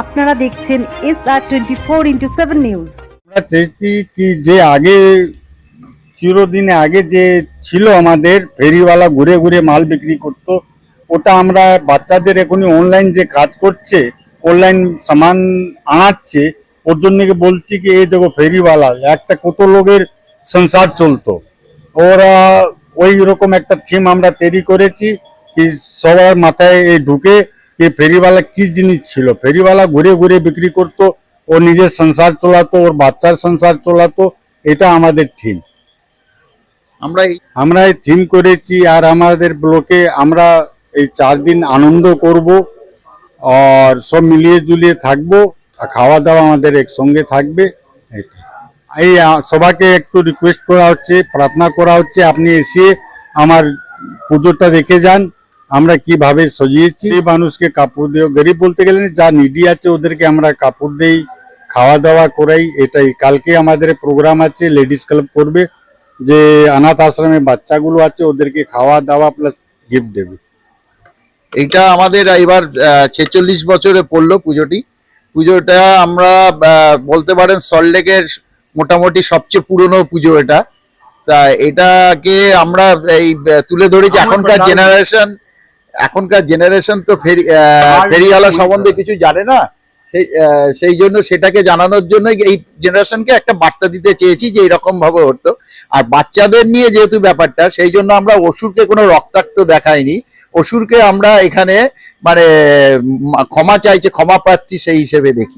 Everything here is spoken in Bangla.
আপনারা দেখছেন S R twenty four into seven news আমরা চেয়েছি কি যে আগে, চিরদিনে আগে যে ছিল আমাদের, ফেরিওয়ালা ঘুরে ঘুরে মাল বিক্রি করত, ওটা আমরা বাচ্চাদের এখনই অনলাইন যে কাজ করছে অনলাইন সামান আনাচ্ছে, ওর জন্য বলছি কি, এই দেখো ফেরিওয়ালা, একটা কত লোকের সংসার চলতো। ওরা ওই রকম একটা থিম আমরা তৈরি করেছি, কি সবার মাথায় ঢুকে কি ফেরিওয়ালা কি জিনিস ছিল? ফেরিওয়ালা ঘুরে ঘুরে বিক্রি করতো ও নিজের সংসার চলাতো ওর বাচ্চার সংসার চলাতো এটা আমাদের থিম আমরা আমরা এই থিম করেছি আর আমাদের ব্লকে আমরা এই চার দিন আনন্দ করব আর সব মিলিয়ে জুলিয়ে থাকব আর খাওয়া দাওয়া আমাদের একসঙ্গে থাকবে এই সবাইকে একটু রিকোয়েস্ট করা হচ্ছে প্রার্থনা করা হচ্ছে আপনি এসে আমার পুজোটা দেখে যান। আমরা কীভাবে সজিয়েছি? এই মানুষকে কাপড় দিও গরিব বলতে গেলে না, যা নিডি আছে ওদেরকে আমরা কাপড় দেই খাওয়া দাওয়া করাই এটাই। কালকে আমাদের প্রোগ্রাম আছে লেডিস ক্লাব করবে যে অনাথ আশ্রমে বাচ্চাগুলো আছে ওদেরকে খাওয়া দাওয়া প্লাস গিফট দেবে। এটা আমাদের এবার ছেচল্লিশ বছরে পড়ল পুজোটি। পুজোটা আমরা বলতে পারেন সল্টলেকের মোটামুটি সবচেয়ে পুরনো পুজো এটা। তা এটাকে আমরা এই তুলে ধরেছি এখনকার জেনারেশন এখনকার জেনারেশন তো ফেরি ফেরিওয়ালা সম্বন্ধে কিছু জানে না। সেই সেই জন্য সেটাকে জানানোর জন্য এই জেনারেশনকে একটা বার্তা দিতে চেয়েছি যে এরকম ভাবে হতো। আর বাচ্চাদের নিয়ে যেহেতু ব্যাপারটা সেই জন্য আমরা অসুরকে কোনো রক্তাক্ত দেখাইনি। অসুরকে আমরা এখানে মানে ক্ষমা চাইছে ক্ষমা প্রার্থী সেই হিসেবে দেখি।